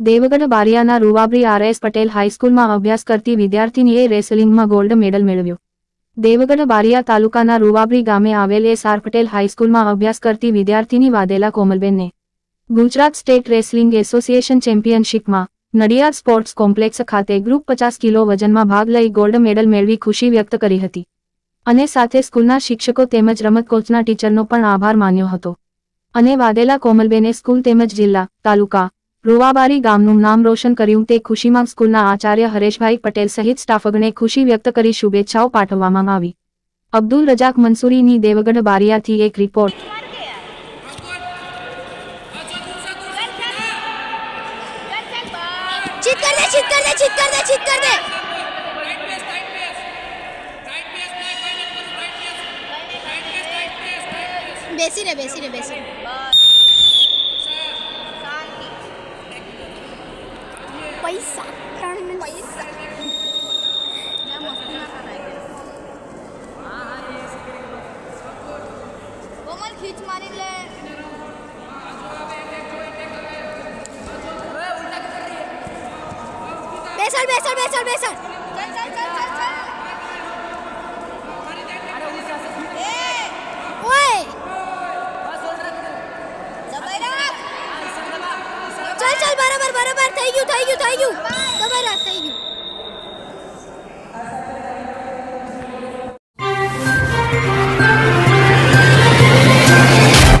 દેવગઢ બારિયાના રૂવાબરી આરએસ પટેલ હાઈસ્કૂલમાં અભ્યાસ કરતી વિદ્યાર્થીનીએ રેસલિંગમાં ગોલ્ડ મેડલ મેળવ્યો. દેવગઢ બારિયા તાલુકાના રૂવાબરી ગામે આવેલ એસ આર પટેલ હાઈસ્કૂલમાં અભ્યાસ કરતી વિદ્યાર્થીની વાદેલા કોમલબેનને ગુજરાત સ્ટેટ રેસલિંગ એસોસિએશન ચેમ્પિયનશિપમાં નડિયાદ સ્પોર્ટ્સ કોમ્પ્લેક્સ ખાતે ગ્રુપ પચાસ કિલો વજનમાં ભાગ લઈ ગોલ્ડ મેડલ મેળવી ખુશી વ્યક્ત કરી હતી. અને સાથે સ્કૂલના શિક્ષકો તેમજ રમત કોચના ટીચરનો પણ આભાર માન્યો હતો. અને વાદેલા કોમલબેને સ્કૂલ તેમજ જિલ્લા, તાલુકા રૂવાબારી ગામનું નામ રોશન કર્યું તે ખુશીમાં સ્કૂલના આચાર્ય હરેશભાઈ પટેલ સહિત સ્ટાફગણે ખુશી વ્યક્ત કરી શુભેચ્છાઓ પાઠવવામાં આવી. અબ્દુલ રજાક મંસૂરીની દેવગઢ બારિયાથી એક રિપોર્ટ. બેસી રે બેસી રે, બેસી પૈસા પૈસા કોમલ ખીચ મારી લે. બેસડ બેસડ બેસડ બેસડ. ચલ ચલ ચલ ચલ ચલ. એ. ઓય. દબાઈ રાખ. ચલ ચલ બરાબર બરાબર થઈ